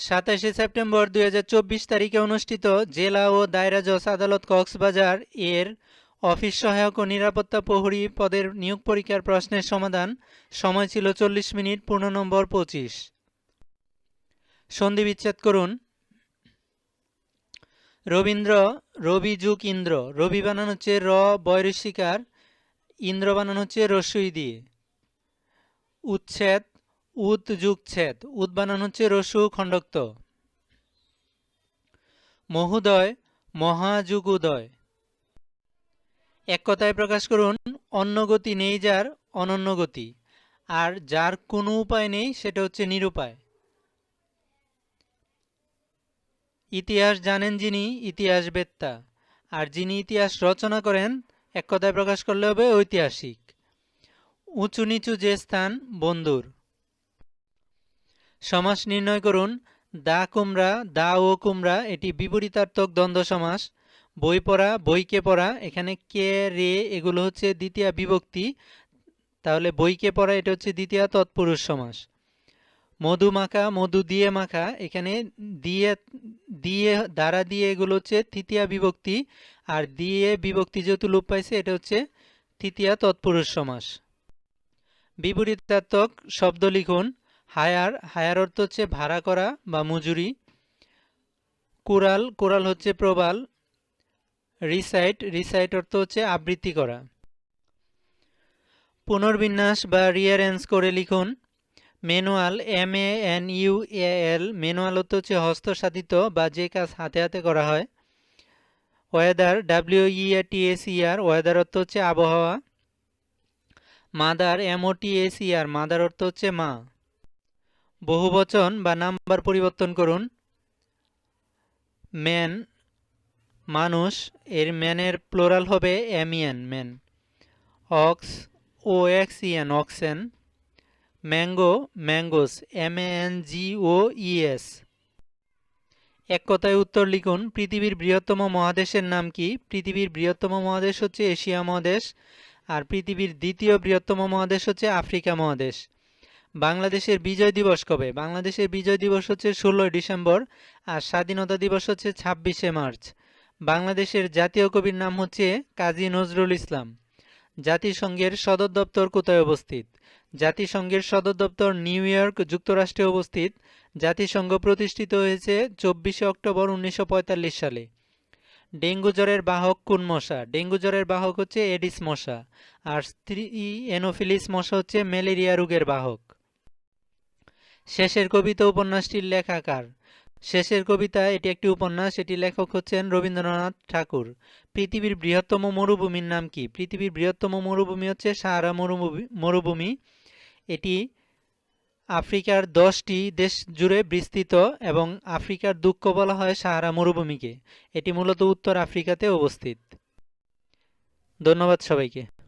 সাতাশে সেপ্টেম্বর দু হাজার চব্বিশ তারিখে অনুষ্ঠিত জেলা ও দায়রা জজ আদালত কক্সবাজার এর অফিস সহায়ক ও নিরাপত্তা প্রহরী পদের নিয়োগ পরীক্ষার প্রশ্নের সমাধান। সময় ছিল চল্লিশ মিনিট, পূর্ণ নম্বর পঁচিশ। সন্ধি বিচ্ছেদ করুন। রবীন্দ্র, রবি যুগ ইন্দ্র। রবি বানানো হচ্ছে র বয়রসিকার ইন্দ্র বানানো হচ্ছে রস্যই দিয়ে। উচ্ছেদ উদ যুগ ছেদ। উদ বানানো হচ্ছে রসু খণ্ডক্ত। মহোদয় মহাযুগ উদয় এক কথায় প্রকাশ করুন, অন্য গতি নেই যার অনন্য গতি। আর যার কোনো উপায় নেই, সেটা হচ্ছে নিরুপায়। ইতিহাস জানেন যিনি ইতিহাস বেত্তা আর যিনি ইতিহাস রচনা করেন, এক কথায় প্রকাশ করলে হবে ঐতিহাসিক। উঁচু নিচু যে স্থান বন্ধুর সমাস নির্ণয় করুন। দা কুমড়া, দা ও কুমড়া, এটি বিপরীতার্থক দ্বন্দ্ব সমাস। বই পড়া, বইকে পড়া, এখানে কে, রে, এগুলো হচ্ছে দ্বিতীয় বিভক্তি। তাহলে বইকে পড়া, এটা হচ্ছে দ্বিতীয় তৎপুরুষ সমাস। মধু মাখা, মধু দিয়ে মাখা, এখানে দিয়ে দিয়ে, দ্বারা দিয়ে এগুলো হচ্ছে তৃতীয়া বিভক্তি। আর দিয়ে বিভক্তি যেহেতু লোপ পাইছে, এটা হচ্ছে তৃতীয়া তৎপুরুষ সমাস। বিপরীতার্থক শব্দ লিখুন। হায়ার হায়ার অর্থ হচ্ছে ভাড়া করা বা মজুরি। কোরাল কোরাল হচ্ছে প্রবাল। রিসাইট রিসাইট অর্থ হচ্ছে আবৃত্তি করা। পুনর্বিন্যাস বা রিয়ারেঞ্জ করে লিখুন। Manual M A N U A L manual অর্থ হচ্ছে হস্তসাধিত বা যে কাজ হাতে হাতে করা হয়। Weather W E A T S E R weather অর্থ হচ্ছে আবহাওয়া। Mother M O T S E R mother অর্থ হচ্ছে মা। বহুবচন বা নাম্বার পরিবর্তন করুন। ম্যান, মানুষ, এর ম্যানের প্লোরাল হবে এমিয়ান man. Ox, O X E N oxen. Mango, mangoes, M N G O E S এক কথায় উত্তর লিখুন, পৃথিবীর বৃহত্তম মহাদেশের নাম কি? পৃথিবীর বৃহত্তম মহাদেশ হচ্ছে এশিয়া মহাদেশ, আর পৃথিবীর দ্বিতীয় বৃহত্তম মহাদেশ হচ্ছে আফ্রিকা মহাদেশ। বাংলাদেশের বিজয় দিবস কবে? বাংলাদেশের বিজয় দিবস হচ্ছে ষোলোই ডিসেম্বর আর স্বাধীনতা দিবস হচ্ছে ছাব্বিশে মার্চ। বাংলাদেশের জাতীয় কবির নাম হচ্ছে কাজী নজরুল ইসলাম। জাতিসংঘের সদর দপ্তর কোথায় অবস্থিত? জাতিসংঘের সদর দপ্তর নিউ ইয়র্ক যুক্তরাষ্ট্রে অবস্থিত। জাতিসংঘ প্রতিষ্ঠিত হয়েছে চব্বিশে অক্টোবর উনিশশো পঁয়তাল্লিশ সালে। ডেঙ্গু জ্বরের বাহক কোন মশা? ডেঙ্গু জ্বরের বাহক হচ্ছে এডিস মশা। আর স্ত্রী এনোফিলিস মশা হচ্ছে ম্যালেরিয়া রোগের বাহক। শেষের কবিতা উপন্যাসটির লেখাকার। শেষের কবিতা, এটি একটি উপন্যাস এটি লেখক হচ্ছেন রবীন্দ্রনাথ ঠাকুর। পৃথিবীর বৃহত্তম মরুভূমির নাম কি? পৃথিবীর বৃহত্তম মরুভূমি হচ্ছে সাহারা মরুভূমি মরুভূমি। এটি আফ্রিকার দশটি দেশ জুড়ে বিস্তৃত এবং আফ্রিকার দুঃখ বলা হয় সাহারা মরুভূমিকে। এটি মূলত উত্তর আফ্রিকাতে অবস্থিত। ধন্যবাদ সবাইকে।